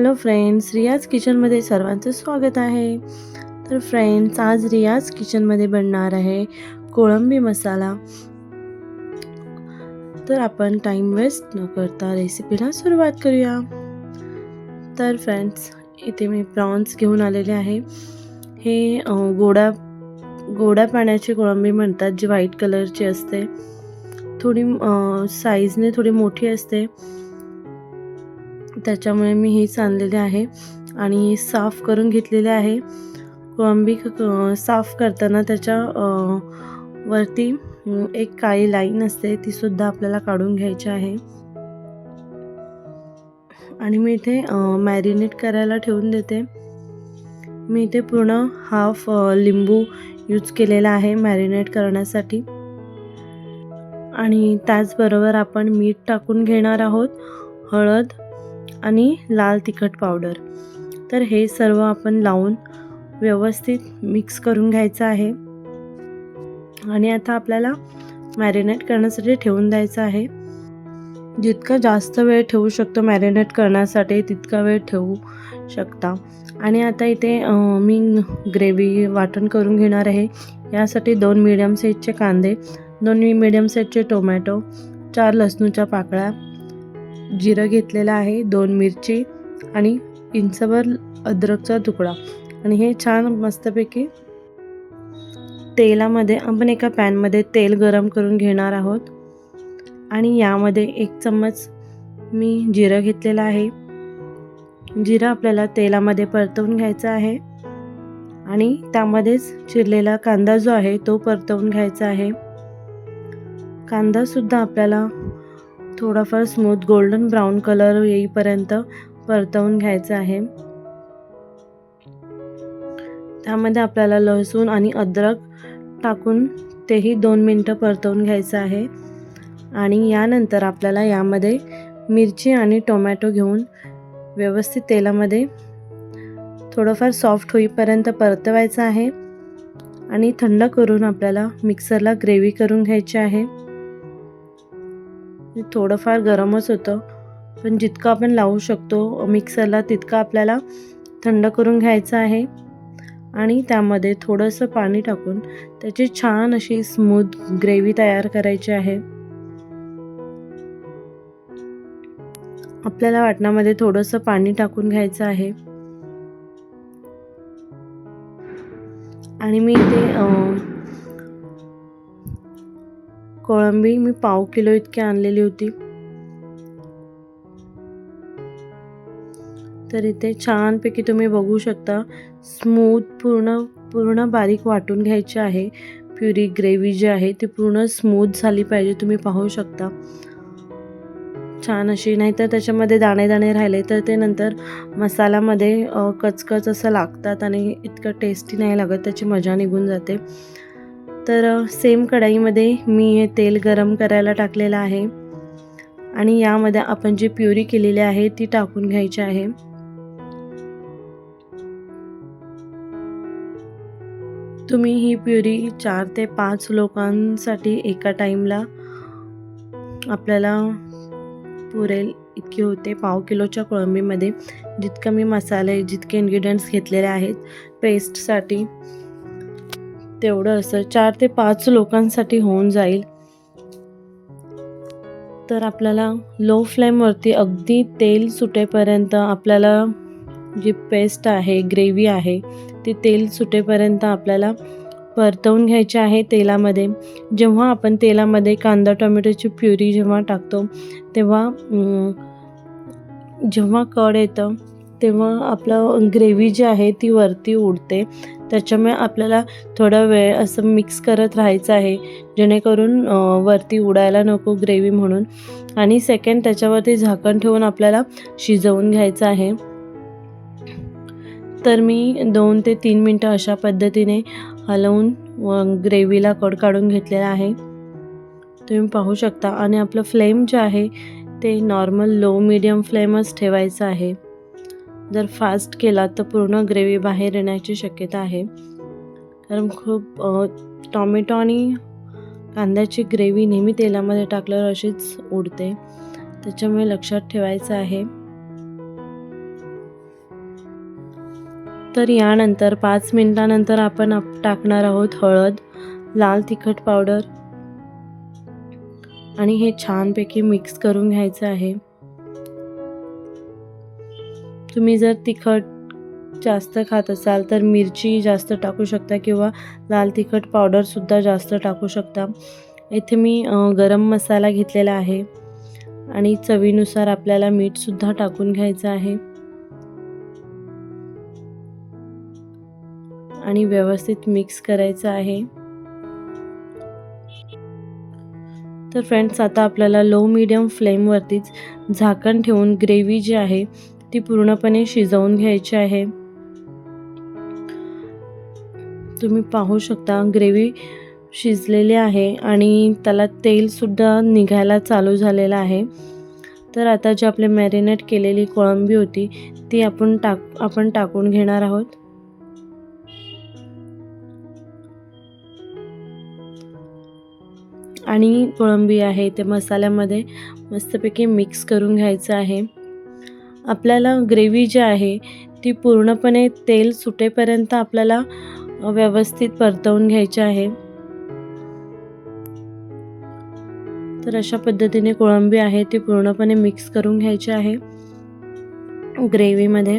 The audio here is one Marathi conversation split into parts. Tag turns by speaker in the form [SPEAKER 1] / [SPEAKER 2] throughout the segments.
[SPEAKER 1] हॅलो फ्रेंड्स रियाज किचनमध्ये सर्वांचं स्वागत आहे. तर फ्रेंड्स आज रियाज किचनमध्ये बनणार आहे कोळंबी मसाला. तर आपण टाईम वेस्ट न करता रेसिपीला सुरुवात करूया. तर फ्रेंड्स इथे मी प्रॉन्स घेऊन आलेले आहे. हे गोडा गोड्या पाण्याची कोळंबी म्हणतात जी व्हाईट कलरची असते. थोडी साईजने थोडी मोठी असते. त्याच्यामुळे मी हे आणलेले आहे आणि साफ करून घेतलेले आहे. कोळंबी क- साफ करताना त्याच्या वरती एक काळी लाईन असते ती सुद्धा आपल्याला काढून घ्यायची आहे. आणि मी इथे मॅरिनेट करायला ठेवून देते. मी इथे पूर्ण हाफ लिंबू यूज केलेला आहे मॅरिनेट करण्यासाठी. आणि त्याचबरोबर आपण मीठ टाकून घेणार आहोत हळद आणि लाल तिखट पावडर. तर हे सर्व आपण लावून व्यवस्थित मिक्स करून घ्यायचं आहे. आणि आता आपल्याला मॅरिनेट करण्यासाठी ठेवून द्यायचं आहे. जितका जास्त वेळ ठेवू शकतो मॅरिनेट करण्यासाठी तितका वेळ ठेवू शकता. आणि आता इथे मी ग्रेव्ही वाटण करून घेणार आहे. यासाठी दोन मीडियम साईजचे कांदे दोन मीडियम साईजचे टोमॅटो चार लसणूच्या पाकळ्या जिरं घेतलेलं आहे दोन मिरची आणि इंचभर अद्रकचा तुकडा. आणि हे छान मस्तपैकी तेलामध्ये आपण एका पॅनमध्ये तेल गरम करून घेणार आहोत. आणि यामध्ये एक चम्मच मी जिरं घेतलेलं आहे. जिरं आपल्याला तेलामध्ये परतवून घ्यायचं आहे. आणि त्यामध्येच चिरलेला कांदा जो आहे तो परतवून घ्यायचा आहे. कांदासुद्धा आपल्याला थोडाफार स्मूथ गोल्डन ब्राऊन कलर येईपर्यंत परतवून घ्यायचं आहे. त्यामध्ये आपल्याला लसूण आणि अद्रक टाकून तेही दोन मिनटं परतवून घ्यायचं आहे. आणि यानंतर आपल्याला यामध्ये मिरची आणि टोमॅटो घेऊन व्यवस्थित तेलामध्ये थोडंफार सॉफ्ट होईपर्यंत परतवायचं आहे. आणि थंड करून आपल्याला मिक्सरला ग्रेव्ही करून घ्यायची आहे. थोडंफार गरमच होतं. पण जितकं आपण लावू शकतो मिक्सरला तितकं आपल्याला थंड करून घ्यायचं आहे. आणि त्यामध्ये थोडंसं पाणी टाकून त्याची छान अशी स्मूथ ग्रेव्ही तयार करायची आहे. आपल्याला वाटणामध्ये थोडंसं पाणी टाकून घ्यायचं आहे. आणि मी ते कोळंबी मी पाव किलो इतकी आणलेली होती. तर इथे छानपैकी तुम्ही बघू शकता स्मूथ पूर्ण पूर्ण बारीक वाटून घ्यायची आहे. प्युरी ग्रेव्ही जी आहे ती पूर्ण स्मूथ झाली पाहिजे तुम्ही पाहू शकता. छान अशी नाहीतर त्याच्यामध्ये दाणे दाणे राहिले तर ते नंतर मसाल्यामध्ये कचकच असं लागतात आणि इतकं टेस्टी नाही लागत त्याची मजा निघून जाते. तर सेम कढाईमध्ये मी हे तेल गरम करायला टाकलेलं आहे. आणि यामध्ये आपण जी प्युरी केलेली आहे ती टाकून घ्यायची आहे. तुम्ही ही प्युरी चार ते पाच लोकांसाठी एका टाईमला आपल्याला पुरेल इतकी होते पाव किलोच्या कोळंबीमध्ये. जितका मी मसाले जितके इन्ग्रेडियंट्स घेतलेले आहेत पेस्टसाठी तेवढं असं चार ते पाच लोकांसाठी होऊन जाईल. तर आपल्याला लो फ्लेमवरती अगदी तेल सुटेपर्यंत आपल्याला जी पेस्ट आहे ग्रेव्ही आहे ती तेल सुटेपर्यंत आपल्याला परतवून घ्यायचे आहे तेलामध्ये. जेव्हा आपण तेलामध्ये कांदा टोमॅटोची प्युरी जेव्हा टाकतो तेव्हा जेव्हा कड येतं तेव्हा आपलं ग्रेव्ही जी आहे ती वरती उडते. त्याच्यामुळे आपल्याला थोडा वेळ असं मिक्स करत राहायचं आहे. जेणेकरून वरती उडायला नको ग्रेव्ही म्हणून. आणि सेकंड त्याच्यावरती झाकण ठेवून आपल्याला शिजवून घ्यायचं आहे. तर मी दोन ते तीन मिनटं अशा पद्धतीने हलवून ग्रेव्हीला कड काढून घेतलेला आहे. तुम्ही पाहू शकता. आणि आपलं फ्लेम जे आहे ते नॉर्मल लो मिडियम फ्लेमच ठेवायचं आहे. जर फास्ट केला तर पूर्ण ग्रेव्ही बाहेर येण्याची शक्यता आहे. कारण खूप टॉमॅटो आणि कांद्याची ग्रेव्ही नेहमी तेलामध्ये टाकल्यावर अशीच उडते. त्याच्यामुळे लक्षात ठेवायचं आहे. तर यानंतर पाच मिनिटानंतर आपण आप टाकणार आहोत हळद लाल तिखट पावडर आणि हे छानपैकी मिक्स करून घ्यायचं आहे. तुम्ही जर तिखट जास्त खात असाल तर मिरची जास्त टाकू शकता किंवा लाल तिखट पावडरसुद्धा जास्त टाकू शकता. इथे मी गरम मसाला घेतलेला आहे आणि चवीनुसार आपल्याला मीठसुद्धा टाकून घ्यायचं आहे. आणि व्यवस्थित मिक्स करायचं आहे. तर फ्रेंड्स आता आपल्याला लो मीडियम फ्लेमवरतीच झाकण ठेवून ग्रेव्ही जी आहे ती पूर्णपणे शिजवून घ्यायची आहे. तुम्ही पाहू शकता ग्रेव्ही शिजलेली आहे आणि त्याला तेलसुद्धा निघायला चालू झालेलं आहे. तर आता जी आपले मॅरिनेट केलेली कोळंबी होती ती आपण टाक आपण टाकून घेणार आहोत. आणि कोळंबी आहे ते मसाल्यामध्ये मस्तपैकी मिक्स करून घ्यायचं आहे. आपल्याला ग्रेव्ही जी आहे ती पूर्णपणे तेल सुटेपर्यंत आपल्याला व्यवस्थित परतवून घ्यायची आहे. तर अशा पद्धतीने कोळंबी आहे ती पूर्णपणे मिक्स करून घ्यायची आहे ग्रेव्हीमध्ये.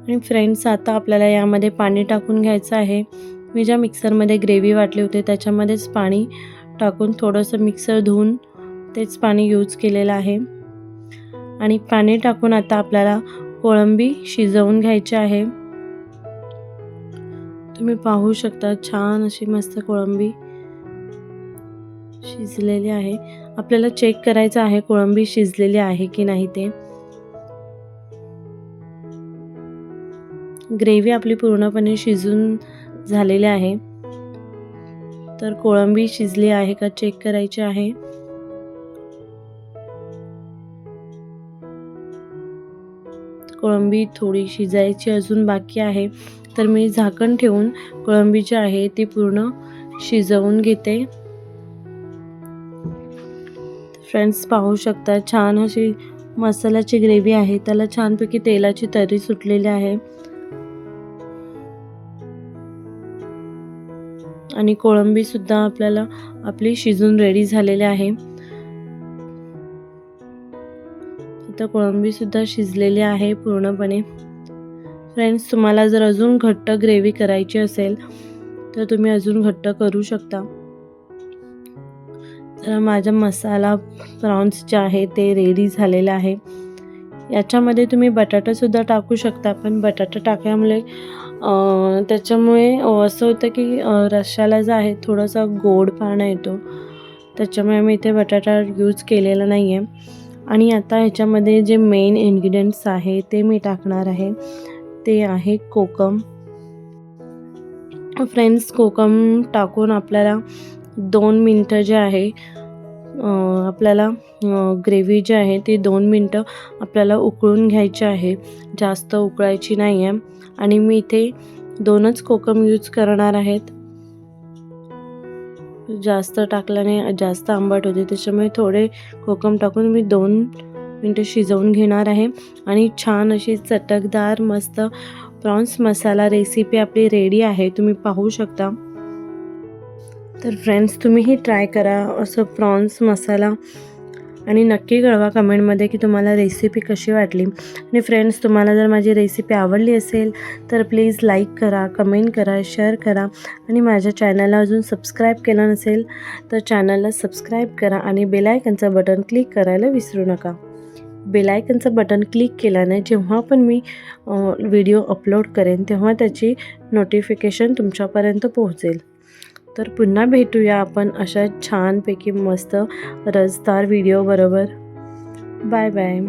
[SPEAKER 1] आणि फ्रेंड्स आता आपल्याला यामध्ये पाणी टाकून घ्यायचं आहे. मी ज्या मिक्सरमध्ये ग्रेव्ही वाटली होती त्याच्यामध्येच पाणी टाकून थोडंसं मिक्सर धुवून तेच पाणी यूज केलेलं आहे. आणि पाणी टाकून आता आपल्याला कोळंबी शिजवून घ्यायची आहे. तुम्ही पाहू शकता छान अशी मस्त कोळंबी शिजलेली आहे. आपल्याला चेक करायचं आहे कोळंबी शिजलेली आहे की नाही ते. ग्रेव्ही आपली पूर्णपणे शिजून झालेले आहे. तर कोळंबी शिजली आहे का चेक करायची आहे. कोळंबी थोडी शिजायची अजून बाकी आहे. तर मी झाकण ठेवून कोळंबी जी आहे ती पूर्ण शिजवून घेते. फ्रेंड्स पाहू शकता छान अशी मसाल्याची ग्रेव्ही आहे. त्याला छानपैकी तेलाची तरी सुटलेली आहे. आणि कोळंबीसुद्धा आपल्याला आपली शिजून रेडी झालेली आहे. आता कोळंबीसुद्धा शिजलेली आहे पूर्णपणे. फ्रेंड्स तुम्हाला जर अजून घट्ट ग्रेव्ही करायची असेल तर तुम्ही अजून घट्ट करू शकता. तर माझा मसाला प्रॉन्स जे आहे ते रेडी झालेलं आहे. याच्यामध्ये तुम्ही बटाटासुद्धा टाकू शकता पण बटाटा टाकल्यामुळे त्याच्यामुळे असं होतं की रश्याला जे आहे थोडासा गोडपणा येतो. त्याच्यामुळे मी इथे बटाटा यूज केलेला नाही आहे आणि आता ह्याच्यामध्ये जे मेन इन्ग्रेडियंट्स आहे ते मी टाकणार आहे. ते आहे कोकम. फ्रेंड्स कोकम टाकून आपल्याला दोन मिनटं जे आहे आपल्याला ग्रेव्ही जी आहे ती दोन मिनटं आपल्याला उकळून घ्यायची आहे. जास्त उकळायची नाही आहे आणि मी इथे दोनच कोकम यूज करणार आहेत. जास्त टाकल्याने जास्त आंबट होते. त्याच्यामुळे थोडे कोकम टाकून मी दोन मिनटं शिजवून घेणार आहे. आणि छान अशी चटकदार मस्त प्रॉन्स मसाला रेसिपी आपली रेडी आहे. तुम्ही पाहू शकता. तर फ्रेंड्स तुम्हीही ट्राय करा असं प्रॉन्स मसाला आणि नक्की कळवा कमेंटमध्ये की तुम्हाला रेसिपी कशी वाटली. आणि फ्रेंड्स तुम्हाला जर माझी रेसिपी आवडली असेल तर प्लीज लाईक करा कमेंट करा शेअर करा. आणि माझ्या चॅनलला अजून सबस्क्राईब केलं नसेल तर चॅनलला सबस्क्राईब करा आणि बेलायकनचं बटन क्लिक करायला विसरू नका. बेलायकनचं बटन क्लिक केल्याने जेव्हा पण मी व्हिडिओ अपलोड करेन तेव्हा त्याची नोटिफिकेशन तुमच्यापर्यंत पोहोचेल. तर पुन्हा भेटूया आपण अशा छानपैकी मस्त रसदार व्हिडिओ बरोबर. Bye bye